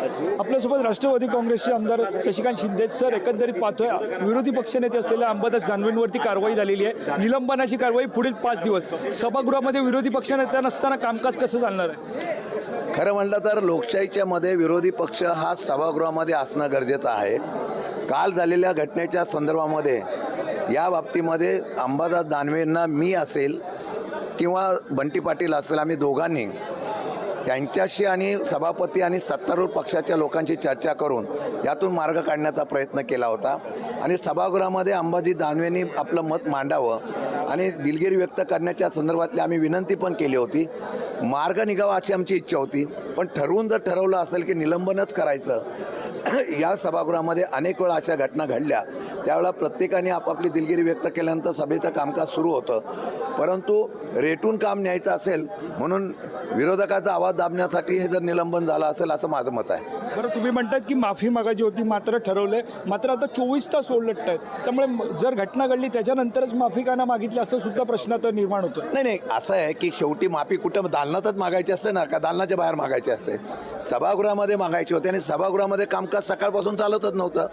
आपल्यासोबत राष्ट्रवादी काँग्रेसचे आमदार शशिकांत शिंदे सर एकंदरीत पाहतोय विरोधी पक्षनेते असलेल्या अंबादास जानवेंवरती कारवाई झालेली आहे. निलंबनाची कारवाई पुढील पाच दिवस. सभागृहामध्ये विरोधी पक्षनेत्या नसताना कामकाज कसं चालणार आहे? खरं म्हटलं तर लोकशाहीच्या मध्ये विरोधी पक्ष हा सभागृहामध्ये असणं गरजेचं आहे. काल झालेल्या घटनेच्या संदर्भामध्ये या बाबतीमध्ये अंबादास दानवेंना मी असेल किंवा बंटी पाटील असेल आम्ही दोघांनी त्यांच्याशी आणि सभापती आणि सत्तारूढ पक्षाच्या लोकांशी चर्चा करून यातून मार्ग काढण्याचा प्रयत्न केला होता. आणि सभागृहामध्ये अंबाजी दानवेंनी आपलं मत मांडावं आणि दिलगिरी व्यक्त करण्याच्या संदर्भातली आम्ही विनंती पण केली होती. मार्ग निघावा अशी आमची इच्छा होती. पण ठरवून जर ठरवलं असेल की निलंबनच करायचं या सभागृहामध्ये अनेक वेळा अशा घटना घडल्या. त्यावेळेला प्रत्येकाने आपापली दिलगिरी व्यक्त केल्यानंतर सभेचं कामकाज सुरू होतं. परंतु रेटून काम न्यायचं असेल म्हणून विरोधकाचा आवाज दाबण्यासाठी हे जर निलंबन झालं असेल असं माझं मत आहे. बरं तुम्ही म्हणतात की माफी मागायची होती मात्र ठरवले मात्र आता चोवीस तास उलटत आहेत त्यामुळे जर घटना घडली त्याच्यानंतरच माफी का ना मागितली असं सुद्धा प्रश्न तर निर्माण होतो नाही नाही असं आहे की शेवटी माफी कुठं दालनातच मागायची असते ना का दालनाच्या बाहेर मागायची असते? सभागृहामध्ये मागायची होती आणि सभागृहामध्ये कामकाज सकाळपासून चालतच नव्हतं.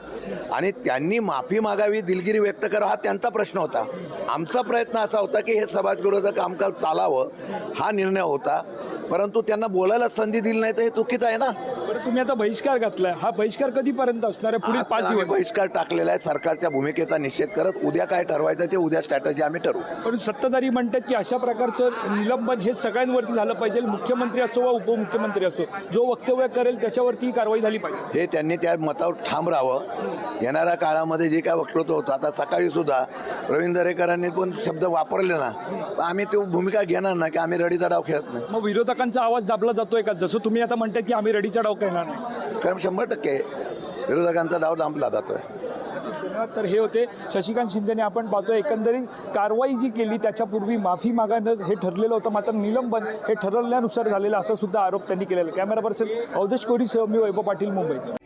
आणि त्यांनी माफी मागावी दिलगिरी व्यक्त करा हा त्यांचा प्रश्न होता. आमचा प्रयत्न असा होता की हे सभागृहाचं कामकाज चालावं हा निर्णय होता. परंतु त्यांना बोलायला संधी दिली नाही तर हे चुकीचं आहे ना? बरं तुम्ही आता बहिष्कार घातलाय. हा बहिष्कार कधीपर्यंत असणार आहे? पुढील पाच दिवस. बहिष्कार टाकलेला आहे सरकारच्या भूमिकेचा निषेध करत उद्या काय ठरवायचं ते उद्या स्ट्रॅटजी आम्ही ठरवू. पण सत्ताधारी म्हणतात की अशा प्रकारचं निलंबन हे सगळ्यांवरती झालं पाहिजे. मुख्यमंत्री असो वा उपमुख्यमंत्री असो जो वक्तव्य करेल त्याच्यावरती ही कारवाई झाली पाहिजे. हे त्यांनी त्या मतावर ठाम राहावं येणाऱ्या काळामध्ये जे काय वक्तृत्व होतं आता सकाळी सुद्धा प्रवीण दरेकरांनी पण शब्द वापरले ना आम्ही तो भूमिका घेणार ना की आम्ही रडीचा डाव खेळत नाही. मग विरोधकांचा आवाज दाबला जातोय का? जसं तुम्ही आता म्हणताय की आम्ही रडीचा डाव करणार नाही. कारण शंभर टक्के विरोधकांचा डाव दांबला जातोय. तर हे होते. शशिकांत शिंदेने आपण पाहतो एकंदरीत कारवाई जी केली त्याच्यापूर्वी माफी मागणं हे ठरलेलं होतं मात्र निलंबन हे ठरवल्यानुसार झालेलं असा सुद्धा आरोप त्यांनी केलेला कॅमेरा पर्सन अवधेश कोरीसह मी वैभव पाटील मुंबई.